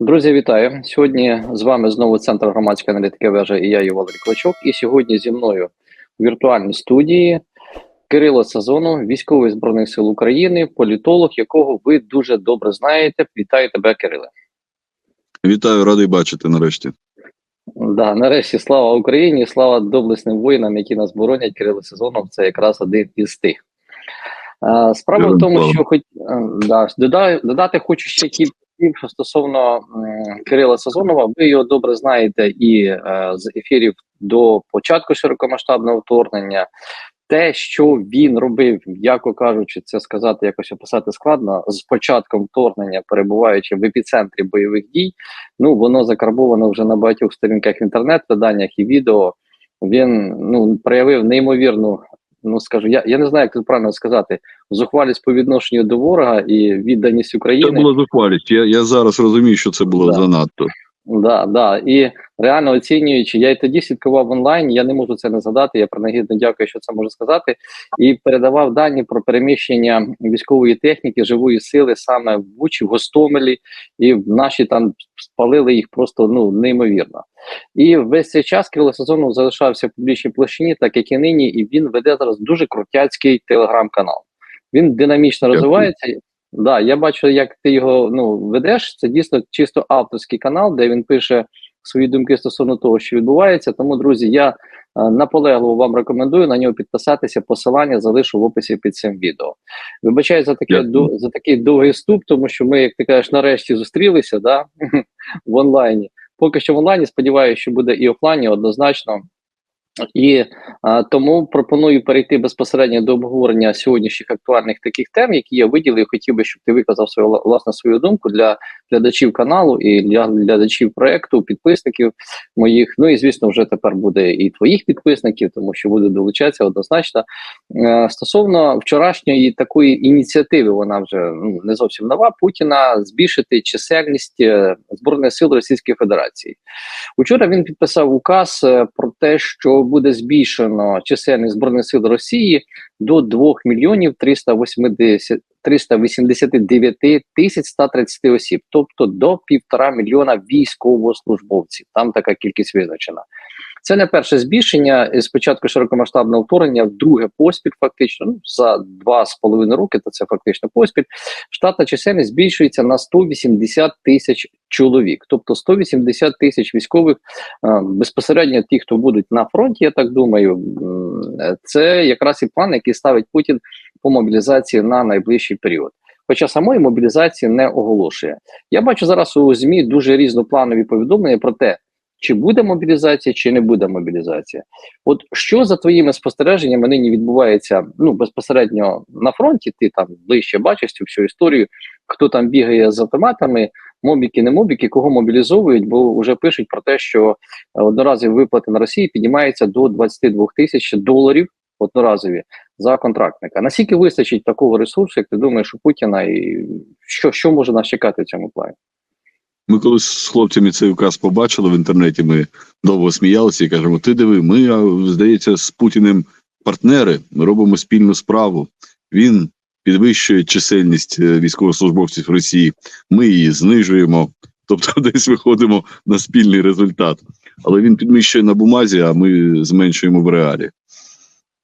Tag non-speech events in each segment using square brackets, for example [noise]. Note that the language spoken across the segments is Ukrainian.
Друзі, вітаю! Сьогодні з вами знову Центр громадської аналітики вежа і я, його Валерій Клочок. І сьогодні зі мною в віртуальній студії Кирило Сазонов, військовий збройних сил України, політолог, якого ви дуже добре знаєте. Вітаю тебе, Кириле. Вітаю, радий бачити нарешті. Да, нарешті слава Україні, слава доблесним воїнам, які нас боронять. Кирило Сазонов це якраз один із тих. Справа в тому, що хоч е, да, додати хочу ще кілька слів що стосовно Кирила Сазонова. Ви його добре знаєте і е, з ефірів до початку широкомасштабного вторгнення. Те, що він робив, яко кажучи, це сказати якось описати складно з початком вторгнення, перебуваючи в епіцентрі бойових дій, ну воно закарбовано вже на багатьох сторінках інтернет-виданнях і відео. Він ну проявив неймовірну, ну скажу, я, я не знаю, як це правильно сказати, зухвалість по відношенню до ворога і відданість Це була зухвалість. Я, я зараз розумію, що це було Да. занадто. Да, да. І реально оцінюючи, я і тоді слідкував онлайн, я не можу це не згадати. Я принагідно дякую, що це можу сказати. І передавав дані про переміщення військової техніки, живої сили саме в Бучі, в Гостомелі, і наші там спалили їх просто ну неймовірно. І весь цей час Кирило Сазонов залишався в публічній площині, так як і нині, і він веде зараз дуже крутяцький телеграм-канал. Він динамічно розвивається. Да, я бачу, як ти його ну ведеш. Це дійсно чисто авторський канал, де він пише свої думки стосовно того, що відбувається. Тому, друзі, я е, наполегливо вам рекомендую на нього підписатися. Посилання залишу в описі під цим відео. Вибачаю за таке ду- за такий довгий вступ, тому що ми, як ти кажеш, нарешті зустрілися да, [laughs] в онлайні. Поки що в онлайні. Сподіваюся, що буде і офлайні однозначно. І а, тому пропоную перейти безпосередньо до обговорення сьогоднішніх актуальних таких тем, які я виділив. Хотів би, щоб ти виказав свою вла- власне свою думку для глядачів каналу і для глядачів проекту, підписників моїх. Ну і звісно, вже тепер буде і твоїх підписників, тому що буде долучатися однозначно. Е, стосовно вчорашньої такої ініціативи, вона вже ну не зовсім нова. Путіна збільшити чисельність е, збройних сил Російської Федерації. Учора він підписав указ е, про те, що буде збільшено чисельність збройних сил Росії до 2 мільйонів 380 389 тисяч 130 осіб, тобто до півтора мільйона військовослужбовців. Там така кількість визначена. Це не перше збільшення з початку широкомасштабного вторгнення, вдруге поспіль, фактично ну, за два з половиною роки, то це фактично поспіль. Штатна чисельність збільшується на 180 тисяч чоловік, тобто 180 тисяч військових е, безпосередньо ті, хто будуть на фронті, я так думаю, е, це якраз і план, який ставить Путін по мобілізації на найближчий період. Хоча самої мобілізації не оголошує. Я бачу зараз у ЗМІ дуже різнопланові повідомлення про те, чи буде мобілізація, чи не буде мобілізація. От що за твоїми спостереженнями нині відбувається ну безпосередньо на фронті? Ти там ближче бачиш цю всю історію, хто там бігає з автоматами, мобіки, не мобіки, кого мобілізовують, бо вже пишуть про те, що одноразові виплати на Росії піднімаються до 22 тисяч доларів одноразові за контрактника. Наскільки вистачить такого ресурсу, як ти думаєш, у Путіна, і що, що може нас чекати в цьому плані? Ми колись з хлопцями цей указ побачили в інтернеті. Ми довго сміялися і кажемо: ти диви, ми, здається, з Путіним партнери. Ми робимо спільну справу. Він підвищує чисельність е, військовослужбовців Росії. Ми її знижуємо. [laughs] Тобто, десь виходимо на спільний результат. Але він підвищує на бумазі, а ми зменшуємо в реалі.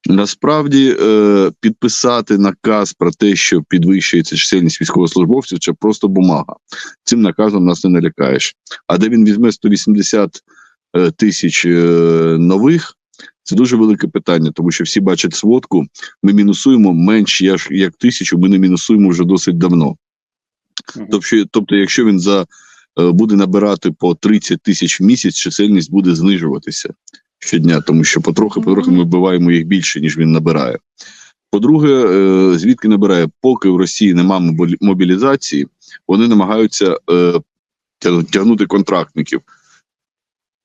Насправді е, підписати наказ про те, що підвищується чисельність військовослужбовців, це просто бумага. Цим наказом нас не налякаєш. А де він візьме 180 е, тисяч е, нових, це дуже велике питання, тому що всі бачать сводку. Ми мінусуємо менш як, тисячу, ми не мінусуємо вже досить давно. Тобто, тобто, якщо він за буде набирати по 30 тисяч в місяць, чисельність буде знижуватися щодня, тому що потрохи потрохи ми вбиваємо їх більше, ніж він набирає. По-друге, е, звідки набирає, поки в Росії немає мобілізації, вони намагаються е, тягнути контрактників.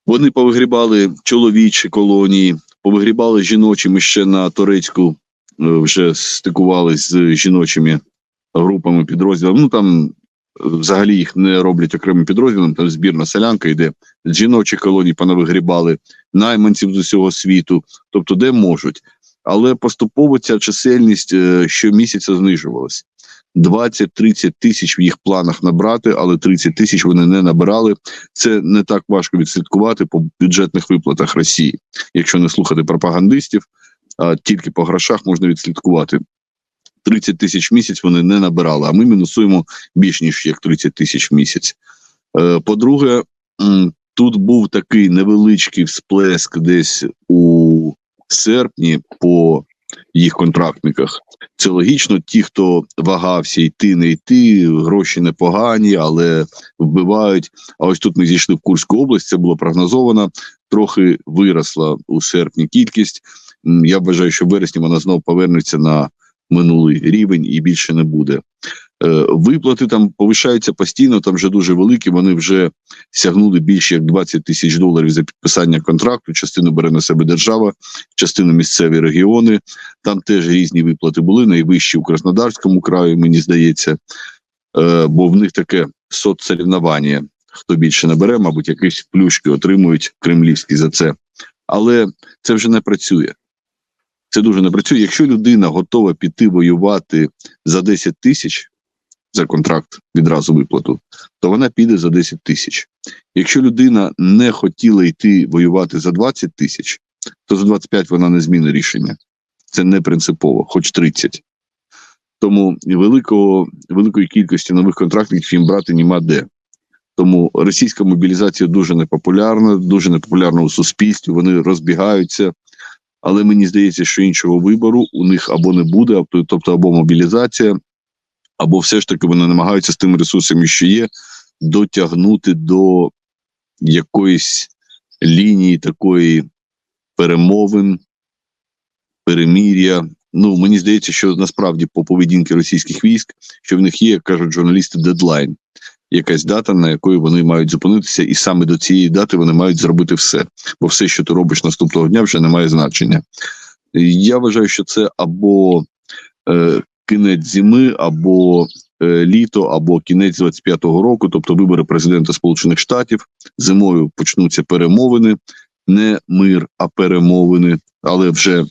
Вони повигрібали чоловічі колонії, повигрібали жіночі. Ми ще на Турецьку е, вже стикувались з жіночими групами підрозділами. Ну там взагалі їх не роблять окремим підрозділом. Там збірна селянка йде з жіночих колоній, понавигрібали найманців з усього світу, тобто де можуть. Але поступово ця чисельність е, щомісяця знижувалась. 20-30 тисяч в їх планах набрати, але 30 тисяч вони не набирали. Це не так важко відслідкувати по бюджетних виплатах Росії, якщо не слухати пропагандистів, а тільки по грошах можна відслідкувати. 30 тисяч в місяць вони не набирали, а ми мінусуємо більш ніж як 30 тисяч в місяць. Е, По-друге, тут був такий невеличкий всплеск десь у серпні по їх контрактниках. Це логічно. Ті, хто вагався йти, не йти, гроші непогані, але вбивають. А ось тут ми зійшли в Курську область. Це було прогнозовано. Трохи виросла у серпні кількість. Я вважаю, що в вересні вона знову повернеться на минулий рівень і більше не буде. Е, Виплати там повишаються постійно, там вже дуже великі. Вони вже сягнули більше як 20 тисяч доларів за підписання контракту. Частину бере на себе держава, частину місцеві регіони. Там теж різні виплати були. Найвищі у Краснодарському краю, мені здається, Е, бо в них таке соцсоревнування. Хто більше набере, мабуть, якісь плюшки отримують кремлівські за це. Але це вже не працює. Це дуже не працює. Якщо людина готова піти воювати за 10 тисяч за контракт відразу виплату, то вона піде за 10 тисяч. Якщо людина не хотіла йти воювати за 20 тисяч, то за 25 вона не зміни рішення. Це не принципово, хоч 30. Тому великого, великої кількості нових контрактників їм брати нема де. Тому російська мобілізація дуже непопулярна, дуже непопулярна у суспільстві. Вони розбігаються, але мені здається, що іншого вибору у них або не буде, тобто або мобілізація, або все ж таки вони намагаються з тими ресурсами, що є, дотягнути до якоїсь лінії такої перемовин, перемір'я. Ну мені здається, що насправді по поведінки російських військ, що в них є, як кажуть журналісти, дедлайн, якась дата, на якої вони мають зупинитися, і саме до цієї дати вони мають зробити все. Бо все, що ти робиш наступного дня, вже не має значення. Я вважаю, що це або е, кінець зими, або е, літо, або кінець 25-го року, тобто вибори президента Сполучених Штатів. Зимою почнуться перемовини, не мир, а перемовини, але вже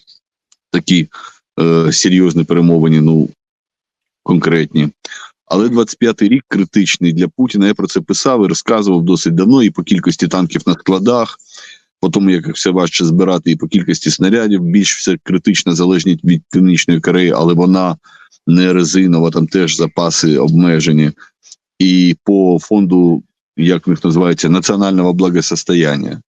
такі е, серйозні перемовини, ну конкретні. Але 25-й рік критичний для Путіна. Я про це писав і розказував досить давно, і по кількості танків на складах, по тому, як все важче збирати, і по кількості снарядів. Більш все критично залежить від Північної Кореї, але вона не резинова, там теж запаси обмежені. І по фонду, як в них називається, національного благосостояння.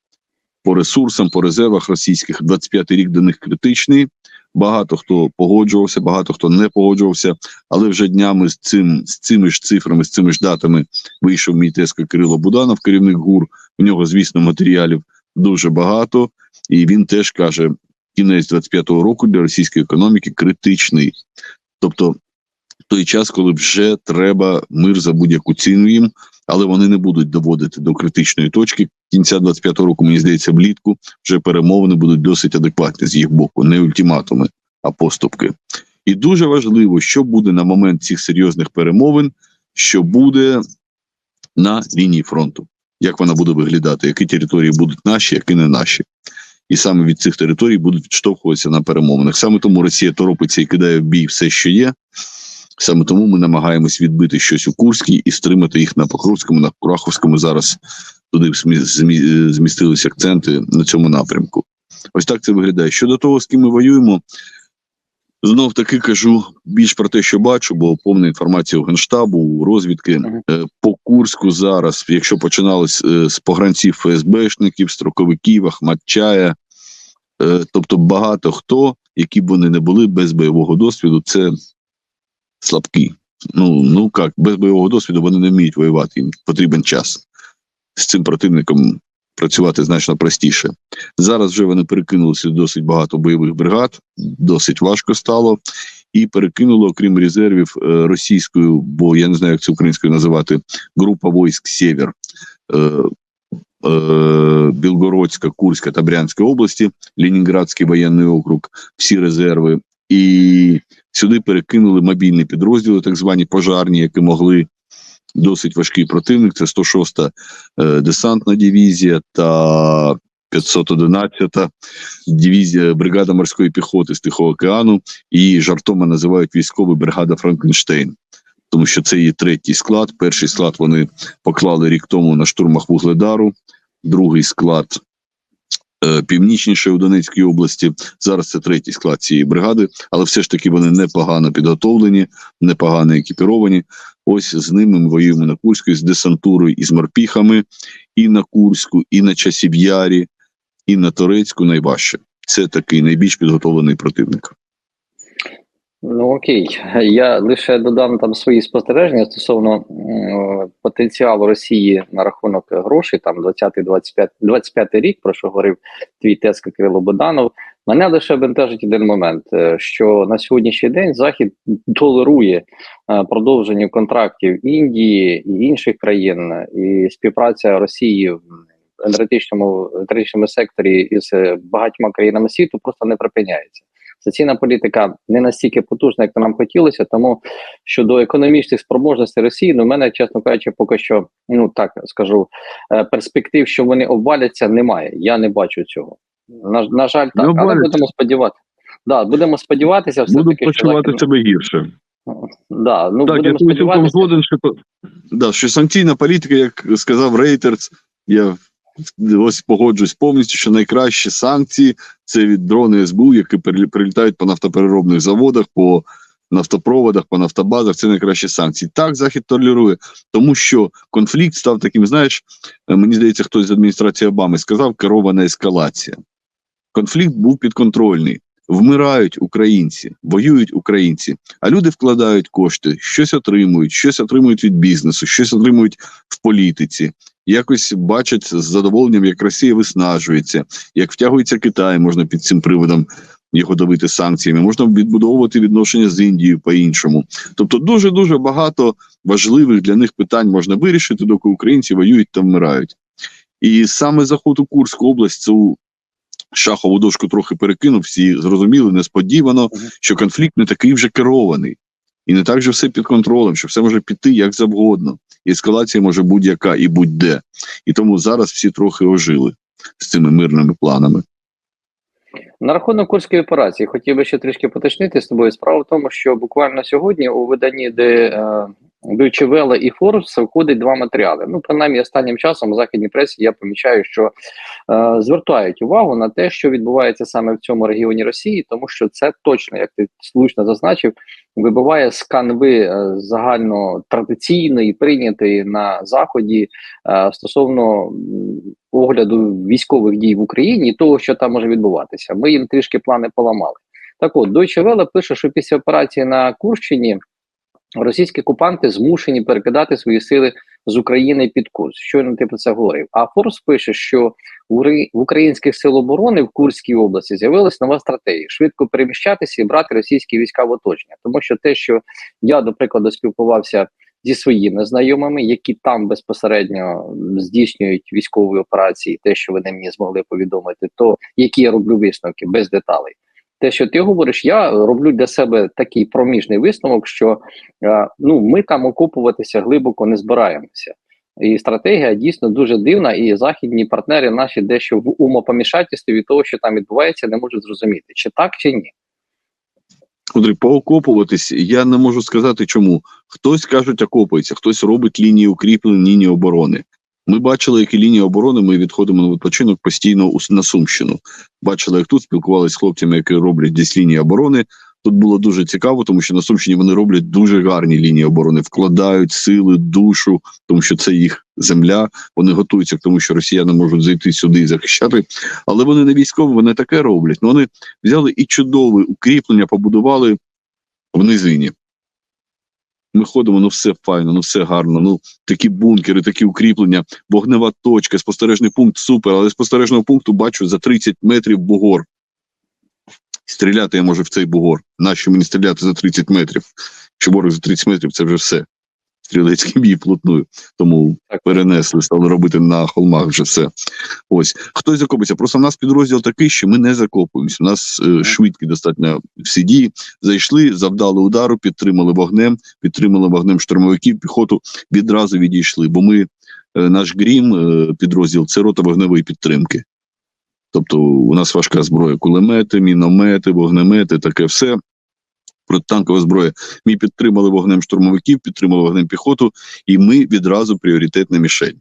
По ресурсам, по резервах російських 25-й рік до них критичний. Багато хто погоджувався, багато хто не погоджувався, але вже днями з цим з цими ж цифрами, з цими ж датами вийшов мій тезка Кирило Буданов, керівник ГУР. У нього, звісно, матеріалів дуже багато, і він теж каже: кінець 25-го року для російської економіки критичний. Тобто той час, коли вже треба мир за будь-яку ціну їм, але вони не будуть доводити до критичної точки. Кінця 25-го року, мені здається, влітку вже перемовини будуть досить адекватні з їх боку, не ультиматуми, а поступки. І дуже важливо, що буде на момент цих серйозних перемовин, що буде на лінії фронту, як вона буде виглядати, які території будуть наші, які не наші. І саме від цих територій будуть відштовхуватися на перемовинах. Саме тому Росія торопиться і кидає в бій все, що є. Саме тому ми намагаємось відбити щось у Курській і стримати їх на Покровському, на Кураховському. Зараз туди змі- змі- змістилися акценти на цьому напрямку. Ось так це виглядає. Щодо того, з ким ми воюємо, знов таки кажу більш про те, що бачу, бо повна інформація у генштабу, у розвідки Е, по Курську зараз, якщо починали з, е, погранців ФСБшників, строковиків, Ахматчая, е, тобто багато хто, які б вони не були без бойового досвіду, це слабкі. Ну ну як, без бойового досвіду вони не вміють воювати, їм потрібен час. З цим противником працювати значно простіше. Зараз вже вони перекинулися досить багато бойових бригад, досить важко стало, і перекинуло, окрім резервів, е, російською, бо я не знаю, як це українською називати, група войск Сєвєр. Е, е, Білгородська, Курська та Брянська області, Ленінградський воєнний округ, всі резерви, і сюди перекинули мобільні підрозділи, так звані пожарні, які могли досить важкий противник. Це 106-та е, десантна дивізія та 511-та дивізія бригада морської піхоти з Тихого океану. Її жартома називають військова бригада Франкенштейн. тому що це її третій склад. Перший склад вони поклали рік тому на штурмах Вугледару, другий склад е, північніше у Донецькій області. Зараз це третій склад цієї бригади, але все ж таки вони непогано підготовлені, непогано екіпіровані. Ось з ними ми воюємо на Курську з десантурою і з морпіхами, і на Курську, і на Часів'ярі, і на Торецьку найважче. Це такий найбільш підготовлений противник. Ну окей, я лише додам там свої спостереження стосовно потенціалу Росії на рахунок грошей, там 20-25 25 рік, про що говорив твій тезка Кирило Боданов. Мене лише бентежить один момент, е, що на сьогоднішній день Захід толерує е, продовження контрактів Індії і інших країн, і співпраця Росії в енергетичному енергетичному секторі із е, багатьма країнами світу просто не припиняється. Соціальна політика не настільки потужна, як нам хотілося, тому щодо економічних спроможностей Росії, ну в мене, чесно кажучи, поки що, ну так скажу, е, перспектив, що вони обваляться, немає. Я не бачу цього. На, на жаль, так, Не але будемо сподіватися. Да, будемо сподіватися, все Буду таки, почувати себе гірше. Да, ну так, я будемо тут цілком згоден, що, да, що санкційна політика, як сказав Рейтерс, я ось погоджуюсь повністю, що найкращі санкції це від дрони СБУ, які прилітають по нафтопереробних заводах, по нафтопроводах, по нафтобазах. Це найкращі санкції. Так, Захід толерує, тому що конфлікт став таким, знаєш, мені здається, хтось з адміністрації Обами сказав, керована ескалація. Конфлікт був підконтрольний. Вмирають українці, воюють українці, а люди вкладають кошти, щось отримують, щось отримують від бізнесу, щось отримують в політиці. Якось бачать з задоволенням, як Росія виснажується, як втягується Китай, можна під цим приводом його давити санкціями, можна відбудовувати відношення з Індією по-іншому. Тобто, дуже дуже багато важливих для них питань можна вирішити, доки українці воюють та вмирають. І саме заход у Курську область цю шахову дошку трохи перекинув. Всі зрозуміли несподівано, що конфлікт не такий вже керований, і не так же все під контролем, що все може піти як завгодно. І ескалація може будь-яка і будь-де. І тому зараз всі трохи ожили з цими мирними планами. На рахунок курської операції хотів би ще трішки поточнити з тобою. Справа в тому, що буквально сьогодні у виданні, де е, Deutsche Welle і Forbes виходить два матеріали. Ну, принаймні, останнім часом у західній пресі я помічаю, що е, звертають увагу на те, що відбувається саме в цьому регіоні Росії, тому що це точно, як ти слушно зазначив, вибиває з канви е, загально традиційної, прийнятої на заході е, стосовно огляду військових дій в Україні і того, що там може відбуватися. Ми їм трішки плани поламали. Так от Deutsche Welle пише, що після операції на Курщині російські окупанти змушені перекидати свої сили з України під курс. Щойно ти про це говорив. А Форс пише, що в українських сил оборони в Курській області з'явилась нова стратегія: швидко переміщатися і брати російські війська в оточення. Тому що те, що я, до прикладу, спілкувався зі своїми знайомими, які там безпосередньо здійснюють військові операції, те, що вони мені змогли повідомити, то які я роблю висновки без деталей. Те, що ти говориш, я роблю для себе такий проміжний висновок, що е, ну ми там окупуватися глибоко не збираємося. І стратегія дійсно дуже дивна, і західні партнери наші дещо в умопомішательстві від того, що там відбувається, не можуть зрозуміти, чи так, чи ні. Куди поокопуватись, я не можу сказати чому. Хтось кажуть, окопується, хтось робить лінії укріплень, лінії оборони. Ми бачили, які лінії оборони ми відходимо на відпочинок постійно на Сумщину. Бачили, як тут спілкувалися з хлопцями, які роблять десь лінії оборони. Тут було дуже цікаво, тому що на Сумщині вони роблять дуже гарні лінії оборони, вкладають сили, душу, тому що це їх земля. Вони готуються к тому, що росіяни можуть зайти сюди і захищати. Але вони не військові, вони таке роблять. Ну вони взяли і чудове укріплення, побудували в низині. Ми ходимо, ну все файно, ну все гарно. Ну такі бункери, такі укріплення, вогнева точка, спостережний пункт супер. Але спостережного пункту бачу за 30 метрів бугор. Стріляти я можу в цей бугор. Нащо мені стріляти за 30 метрів? Чи ворог за 30 метрів, це вже все. Стрілецький бій плотною. Тому Так. перенесли, стали робити на холмах вже все. Ось хтось закопиться. Просто в нас підрозділ такий, що ми не закопуємося. У нас е, швидкі достатньо всі дії. Зайшли, завдали удару, підтримали вогнем, підтримали вогнем штурмовиків, піхоту відразу відійшли. Бо ми, е, наш грім, е, підрозділ це рота вогневої підтримки. Тобто у нас важка зброя, кулемети, міномети, вогнемети, таке все. Протитанкова зброя. Ми підтримали вогнем штурмовиків, підтримали вогнем піхоту, і ми відразу пріоритетна мішень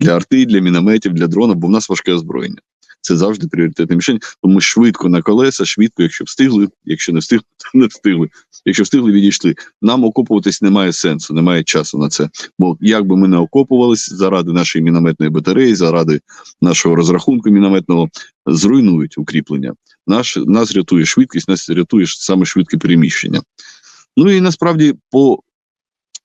для арти, для мінометів, для дронів, бо в нас важке озброєння. Це завжди пріоритетна мішень. Тому швидко на колеса, швидко, якщо встигли, якщо не встигли, то не встигли. Якщо встигли, відійшли. Нам окопуватись немає сенсу, немає часу на це. Бо як би ми не окопувались заради нашої мінометної батареї, заради нашого розрахунку мінометного, зруйнують укріплення. Наш нас рятує швидкість, нас рятує саме швидке переміщення. Ну і насправді, по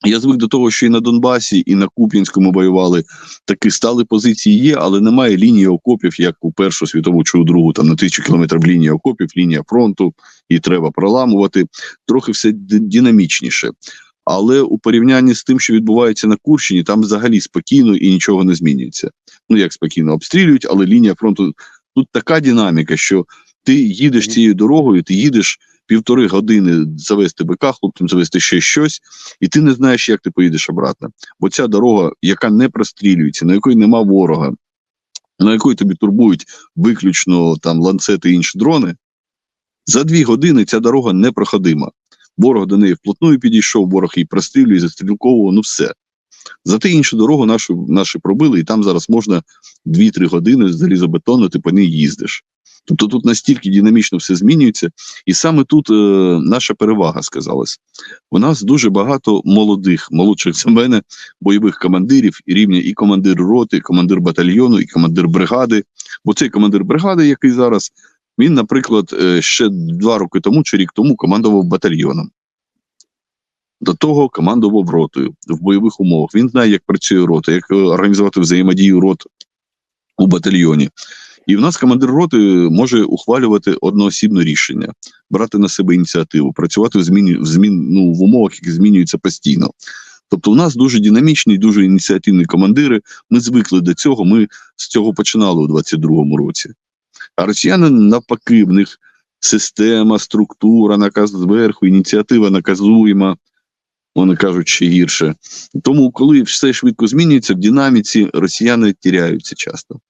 я звик до того, що і на Донбасі, і на Куп'янському воювали такі стали позиції є, але немає лінії окопів, як у Першу світову чи у другу, там на тисячу кілометрів лінія окопів, лінія фронту, і треба проламувати. Трохи все динамічніше. Але у порівнянні з тим, що відбувається на Курщині, там взагалі спокійно і нічого не змінюється. Ну як спокійно обстрілюють, але лінія фронту тут така динаміка, що ти їдеш цією дорогою, ти їдеш півтори години завести БК, хлопцям завести ще щось, і ти не знаєш, як ти поїдеш обратно. Бо ця дорога, яка не прострілюється, на якої нема ворога, на якої тобі турбують виключно там ланцети і інші дрони, за дві години ця дорога непроходима. Ворог до неї вплотную підійшов, ворог її прострілює, застрілковував, ну все. Зате іншу дорогу нашу, наші пробили, і там зараз можна 2-3 години залізобетонно ти по ній їздиш. Тобто тут настільки динамічно все змінюється, і саме тут е, наша перевага сказалась. У нас дуже багато молодих, молодших за мене, бойових командирів і рівня і командир роти, і командир батальйону, і командир бригади. Бо цей командир бригади, який зараз, він, наприклад, е, ще два роки тому чи рік тому командував батальйоном. До того командував ротою в бойових умовах. Він знає, як працює рота, як е, організувати взаємодію рот у батальйоні. І в нас командир роти може ухвалювати одноосібне рішення, брати на себе ініціативу, працювати в зміні в змін ну, в умовах, які змінюються постійно. Тобто, у нас дуже динамічні, дуже ініціативні командири. Ми звикли до цього. Ми з цього починали у 22-му році. А росіяни навпаки, в них система, структура, наказ зверху, ініціатива наказуєма. Вони кажуть ще гірше. Тому, коли все швидко змінюється, в динаміці росіяни тіряються часто.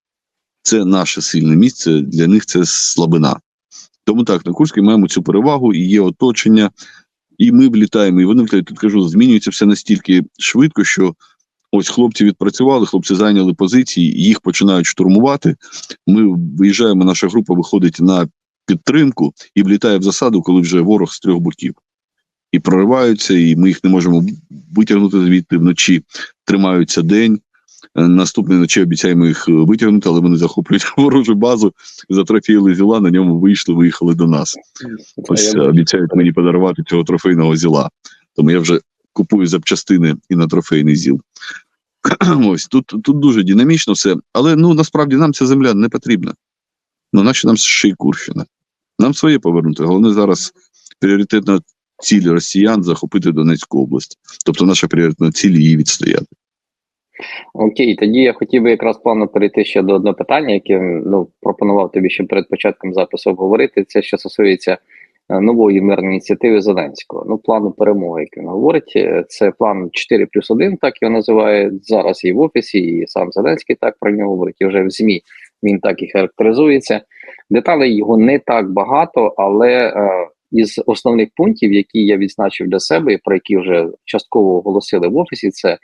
Це наше сильне місце, для них це слабина. Тому так, на Курській маємо цю перевагу, і є оточення, і ми влітаємо, і вони влітають. Тут кажу, змінюється все настільки швидко, що ось хлопці відпрацювали, хлопці зайняли позиції, їх починають штурмувати. Ми виїжджаємо, наша група виходить на підтримку і влітає в засаду, коли вже ворог з трьох боків. І прориваються, і ми їх не можемо витягнути звідти вночі, тримаються день. Е, Наступної ночі обіцяємо їх е, витягнути, але вони захоплюють [laughs] ворожу базу, затрофіяли зіла, на ньому вийшли, виїхали до нас. Ось е, обіцяють мені подарувати цього трофейного зіла. Тому я вже купую запчастини і на трофейний зіл. [clears throat] Ось тут, тут дуже динамічно все. Але ну насправді нам ця земля не потрібна. Ну, наче нам ще й Курщина. Нам своє повернути. Головне зараз пріоритетна ціль росіян захопити Донецьку область. Тобто наша пріоритетна ціль її відстояти. Окей, тоді я хотів би якраз плавно перейти ще до одного питання, яке ну пропонував тобі ще перед початком запису обговорити. Це що стосується е, нової мирної ініціативи Зеленського. Ну, плану перемоги, як він говорить, Е, це план 4 плюс 1, так його називає зараз і в офісі, і сам Зеленський так про нього говорить. І вже в ЗМІ він так і характеризується. Деталей його не так багато, але е, із основних пунктів, які я відзначив для себе, і про які вже частково оголосили в офісі, це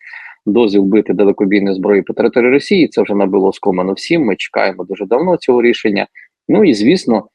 дозвіл бити далекобійної зброї по території Росії. Це вже набило скомано всім. Ми чекаємо дуже давно цього рішення. Ну і звісно,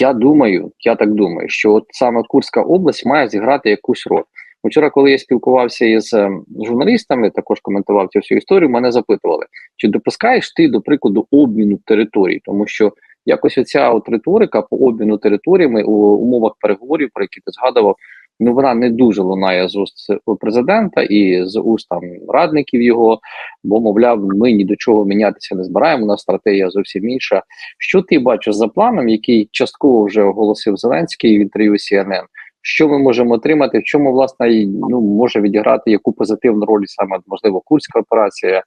я думаю, я так думаю, що от саме Курська область має зіграти якусь роль. Вчора, коли я спілкувався із е, журналістами, також коментував цю всю історію. Мене запитували, чи допускаєш ти, до прикладу, обміну територій, тому що якось оця от риторика по обміну територіями у умовах переговорів, про які ти згадував, ну вона не дуже лунає з уст президента і з уст там радників його. Бо, мовляв, ми ні до чого мінятися не збираємо. У нас стратегія зовсім інша. Що ти бачиш за планом, який частково вже оголосив Зеленський в інтерв'ю CNN? Що ми можемо отримати? В чому власне ну може відіграти яку позитивну роль саме можливо курська операція?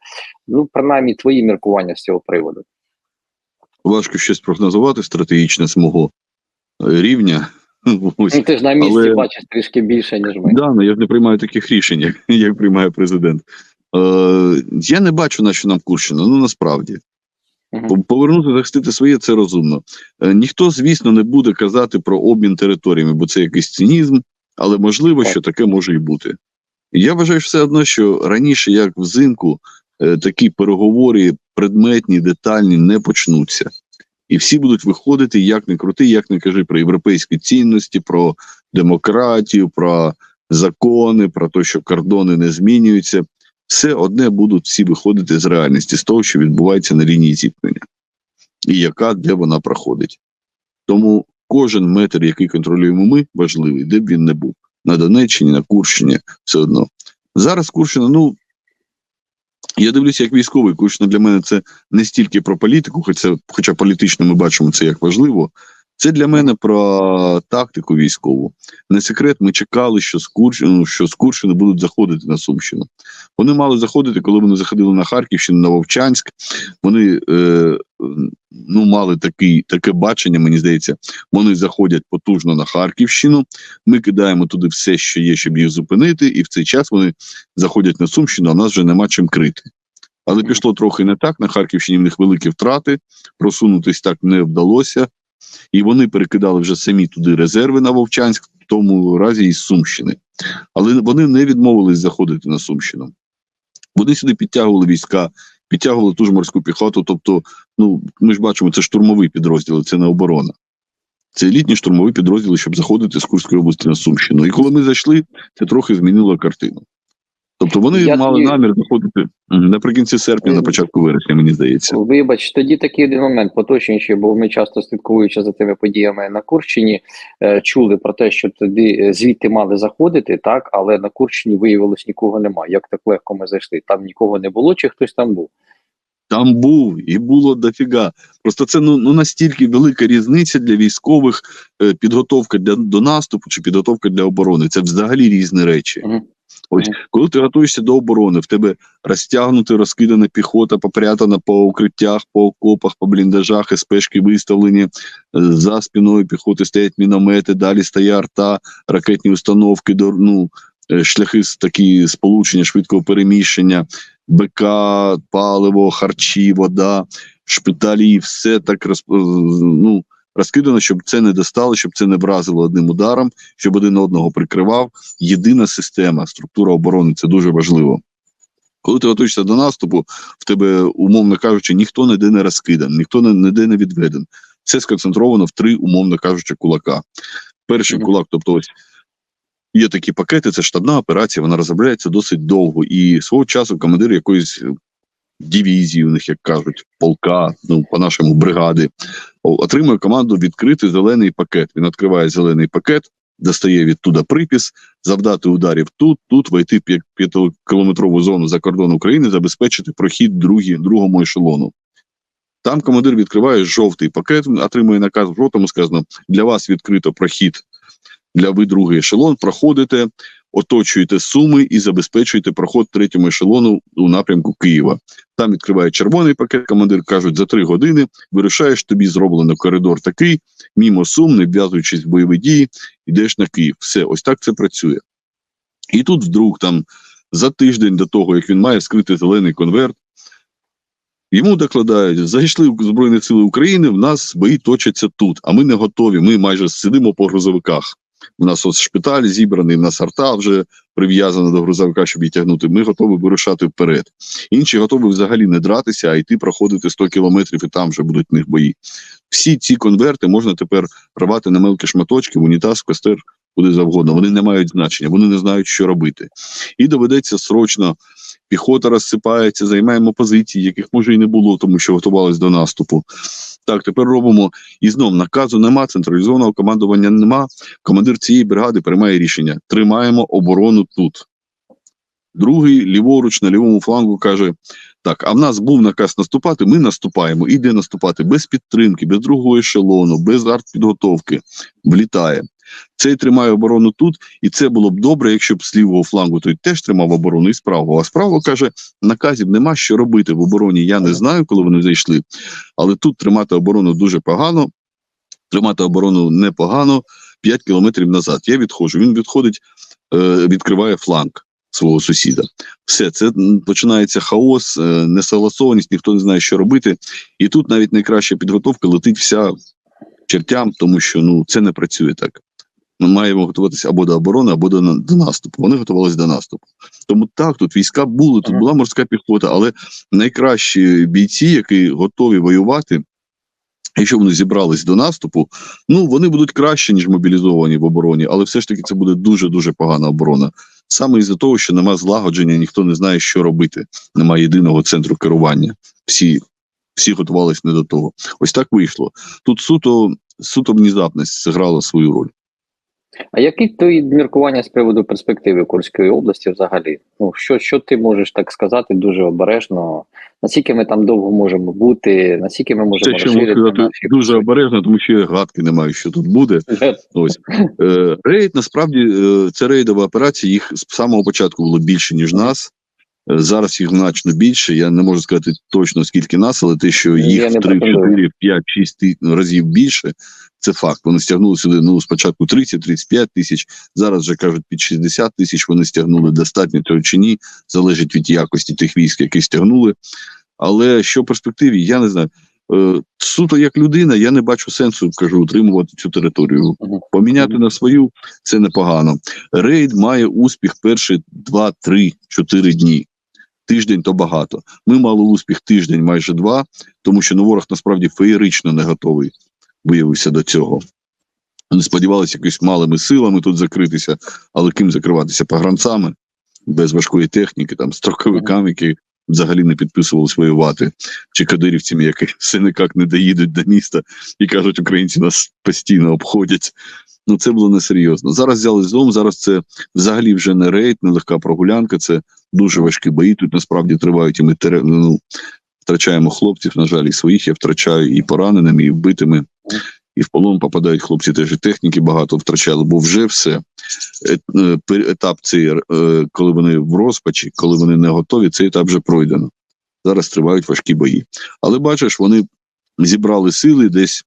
Ну принаймні твої міркування з цього приводу. Важко щось прогнозувати стратегічне з мого е, рівня. Ось. Ну, ти ж на місці Але- бачиш трішки більше ніж ми. Да, ну я ж не приймаю таких рішень, [laughs] як, приймає президент. Е, я не бачу, на що нам Курщина, ну насправді. По- Повернути, захистити своє це розумно. Е, ніхто, звісно, не буде казати про обмін територіями, бо це якийсь цинізм, Але можливо, що таке може і бути. Я вважаю все одно, що раніше, як взимку, е, такі переговори предметні, детальні не почнуться. І всі будуть виходити, як не крути, як не кажи про європейські цінності, про демократію, про закони, про те, що кордони не змінюються. Все одне будуть всі виходити з реальності, з того, що відбувається на лінії зіткнення, і яка де вона проходить. Тому кожен метр, який контролюємо ми, важливий, де б він не був. На Донеччині, на Курщині, все одно. Зараз Курщина, ну я дивлюся, як військовий. кучно для мене це не стільки про політику, хоча, хоча політично ми бачимо це як важливо. Це для мене про тактику військову. Не секрет, ми чекали, що з Курщини, ну, що з будуть заходити на Сумщину. Вони мали заходити, коли вони заходили на Харківщину, на Вовчанськ. Вони е, ну, мали такий, таке бачення, мені здається, вони заходять потужно на Харківщину. Ми кидаємо туди все, що є, щоб їх зупинити, і в цей час вони заходять на Сумщину, а нас вже нема чим крити. Але пішло трохи не так. На Харківщині в них великі втрати, просунутись так не вдалося. І вони перекидали вже самі туди резерви на Вовчанськ, в тому разі із Сумщини. Але вони не відмовились заходити на Сумщину. Вони сюди підтягували війська, підтягували ту ж морську піхоту. Тобто, ну ми ж бачимо, це штурмовий підрозділ, це не оборона. Це елітні штурмові підрозділи, щоб заходити з Курської області на Сумщину. І коли ми зайшли, це трохи змінило картину. Тобто вони Я мали тоді- намір заходити наприкінці серпня, на Е, початку вересня, мені здається. Вибач, тоді такий один момент поточніший, бо ми часто слідкуючи за тими подіями на Курщині, е, чули про те, що тоді е, звідти мали заходити, так, але на Курщині виявилось нікого немає. Як так легко ми зайшли? Там нікого не було, чи хтось там був? Там був і було дофіга. Просто це ну, ну настільки велика різниця для військових підготовка для до наступу чи підготовка для оборони. Це взагалі різні речі. Мгм. Ось коли ти готуєшся до оборони, в тебе розтягнута, розкидана піхота, попрятана по укриттях, по окопах, по бліндажах, СПшки виставлені. е, За спиною піхоти стоять міномети, далі стає арта, ракетні установки, ну, е, шляхи такі сполучення, швидкого переміщення, БК, паливо, харчі, вода, шпиталі, все так роз, ну, розкидано, щоб це не достало, щоб це не вразило одним ударом, щоб один одного прикривав. Єдина система, структура оборони це дуже важливо. Коли ти готуєшся до наступу, в тебе, умовно кажучи, ніхто ніде не розкидан, ніхто не- ніде не відведен. Все сконцентровано в три, умовно кажучи, кулака. Перший кулак, тобто ось є такі пакети, це штабна операція, вона розробляється досить довго. І свого часу командир якоїсь дивізії, у них як кажуть, полка, ну по-нашому бригади, о- отримує команду відкрити зелений пакет. Він відкриває зелений пакет, достає відтуда припис, завдати ударів тут, тут войти п'ятикілометрову зону за кордон України, забезпечити прохід другі, другому ешелону. Там командир відкриває жовтий пакет, отримує наказ в жовтому, сказано, для вас відкрито прохід для ви другий ешелон, проходите, оточуєте суми і забезпечуєте проход третьому ешелону у напрямку Києва. Там відкриває червоний пакет, командир кажуть, за три години вирушаєш, тобі зроблено коридор такий, мімо сум, не вв'язуючись в бойові дії, йдеш на Київ. Все, ось так це працює. І тут вдруг там за тиждень до того, як він має вскрити зелений конверт, йому докладають, зайшли в Збройні Сили України, в нас бої точаться тут, а ми не готові. Ми майже сидимо по грузовиках. У нас ось шпиталь зібраний, в нас арта вже прив'язана до грузовика, щоб її тягнути. Ми готові вирушати вперед. Інші готові взагалі не дратися, а йти проходити 100 кілометрів, і там вже будуть в них бої. Всі ці конверти можна тепер рвати на мелкі шматочки, в унітаз, в костер, куди завгодно. Вони не мають значення, вони не знають, що робити. І доведеться срочно. Піхота розсипається, займаємо позиції, яких може і не було, тому що готувалися до наступу. Так, тепер робимо і знов наказу нема, централізованого командування нема. Командир цієї бригади приймає рішення: тримаємо оборону тут. Другий ліворуч на лівому флангу каже: так, а в нас був наказ наступати, ми наступаємо. іде наступати без підтримки, без другого ешелону, без артпідготовки. Влітає. Цей тримає оборону тут, і це було б добре, якщо б з лівого флангу той теж тримав оборону і з правого. А з правого каже: наказів нема що робити в обороні. Я не знаю, коли вони зайшли. Але тут тримати оборону дуже погано, тримати оборону непогано. 5 кілометрів назад. Я відходжу. Він відходить, е, відкриває фланг свого сусіда. Все, це починається хаос, е, несогласованість, ніхто не знає, що робити. І тут навіть найкраща підготовка летить вся чертям, тому що ну це не працює так. Ми маємо готуватися або до оборони, або до, до наступу. Вони готувалися до наступу. Тому так, тут війська були, тут була морська піхота, але найкращі бійці, які готові воювати, якщо вони зібрались до наступу, ну вони будуть краще, ніж мобілізовані в обороні, але все ж таки це буде дуже дуже погана оборона. Саме із-за того, що нема злагодження, ніхто не знає, що робити. Немає єдиного центру керування. Всі, всі готувалися не до того. Ось так вийшло. Тут суто, суто внезапність зіграла свою роль. А які твої міркування з приводу перспективи Курської області взагалі? Ну що, що ти можеш так сказати дуже обережно? Наскільки ми там довго можемо бути? Наскільки ми можемо Це розширити можу сказати наші дуже обережно, тому що я гадки не маю, що тут буде. Ось е, рейд насправді це рейдова операція. Їх з самого початку було більше ніж нас. Зараз їх значно більше. Я не можу сказати точно скільки нас, але те, що їх в 3, претендую. 4, 5, 6 разів більше, це факт. Вони стягнули сюди ну спочатку 30-35 тисяч. Зараз вже кажуть під 60 тисяч. Вони стягнули достатньо цього чи ні. Залежить від якості тих військ, які стягнули. Але що в перспективі, я не знаю. Е, суто як людина, я не бачу сенсу, кажу, утримувати цю територію. Поміняти на свою це непогано. Рейд має успіх перші 2, 3, 4 дні. Тиждень то багато. Ми мали успіх тиждень, майже два, тому що ну, ворог насправді феєрично не готовий виявився до цього. Вони сподівалися якось малими силами тут закритися, але ким закриватися? Погранцями, без важкої техніки, там строковиками, які взагалі не підписувались воювати, чи кадирівцями, які [laughs] все ніяк не доїдуть до міста і кажуть, українці нас постійно обходять. Ну це було несерйозно. Зараз взяли злом. Зараз це взагалі вже не рейд, не легка прогулянка. Це дуже важкі бої. Тут насправді тривають і ми ну, втрачаємо хлопців. На жаль, і своїх я втрачаю і пораненими, і вбитими. І в полон попадають хлопці, теж техніки багато втрачали, бо вже все. Е- е, Етап цей, е, коли вони в розпачі, коли вони не готові, цей етап вже пройдено. Зараз тривають важкі бої. Але бачиш, вони зібрали сили десь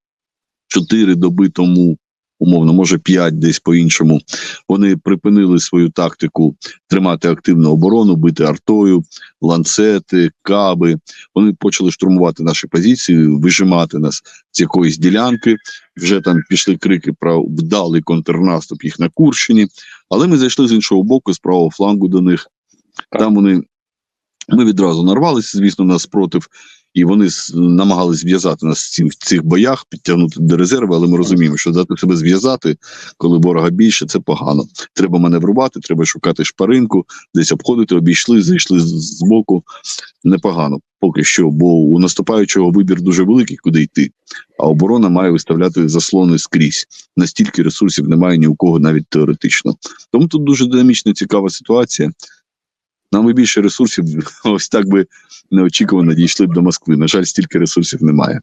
4 доби тому, умовно, може 5 десь по-іншому. Вони припинили свою тактику тримати активну оборону, бити артою, ланцети, каби. Вони почали штурмувати наші позиції, вижимати нас з якоїсь ділянки. Вже там пішли крики про вдалий контрнаступ їх на Курщині. Але ми зайшли з іншого боку, з правого флангу до них. Там вони ми відразу нарвалися, звісно, на спротив, і вони намагались зв'язати нас в цих боях, підтягнути до резерву, але ми розуміємо, що дати себе зв'язати, коли ворога більше, це погано. Треба маневрувати, треба шукати шпаринку, десь обходити, обійшли, зайшли з боку. Непогано поки що, бо у наступаючого вибір дуже великий, куди йти. А оборона має виставляти заслони скрізь. Настільки ресурсів немає ні у кого навіть теоретично. Тому тут дуже динамічна, цікава ситуація. Нам би більше ресурсів, [laughs] ось так би неочікувано дійшли б до Москви. На жаль, стільки ресурсів немає.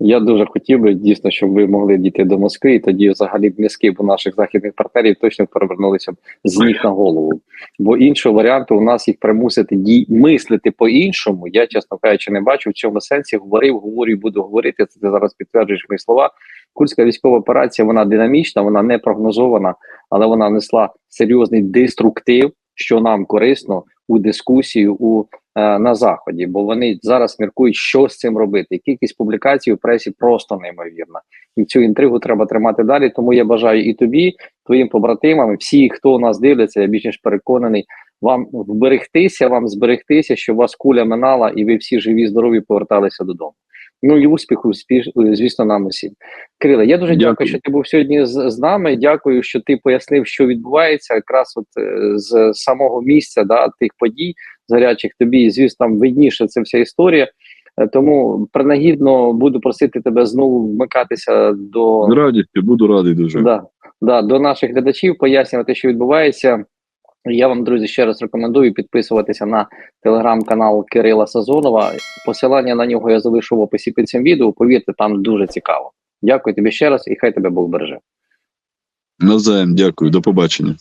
Я дуже хотів би дійсно, щоб ви могли дійти до Москви, і тоді взагалі б мізки у наших західних партнерів точно перевернулися б з ніг на голову. Бо іншого варіанту у нас їх примусити дій мислити по-іншому. Я, чесно кажучи, не бачу в цьому сенсі. Говорив, говорю, і буду говорити. Це ти зараз підтверджуєш мої слова. Курська військова операція вона динамічна, вона не прогнозована, але вона несла серйозний деструктив, що нам корисно у дискусію у е, на заході, бо вони зараз міркують, що з цим робити. Кількість публікацій у пресі просто неймовірна, і цю інтригу треба тримати далі. Тому я бажаю і тобі, твоїм побратимам, і всі, хто нас дивляться, я більш ніж переконаний. Вам вберегтися, вам зберегтися, щоб вас куля минала, і ви всі живі, здорові поверталися додому. Ну і успіху, спіш, звісно, нам усім. Кириле, я дуже дякую, Дякую. що ти був сьогодні з, з нами. Дякую, що ти пояснив, що відбувається якраз от е, з самого місця да, тих подій з гарячих тобі, звісно, там видніше це вся історія. Е, Тому принагідно буду просити тебе знову вмикатися до З радістю, буду радий дуже. Да, да, до наших глядачів, пояснювати, що відбувається. Я вам, друзі, ще раз рекомендую підписуватися на телеграм-канал Кирила Сазонова. Посилання на нього я залишу в описі під цим відео. Повірте, там дуже цікаво. Дякую тобі ще раз і хай тебе Бог береже. Навзаєм, дякую, до побачення.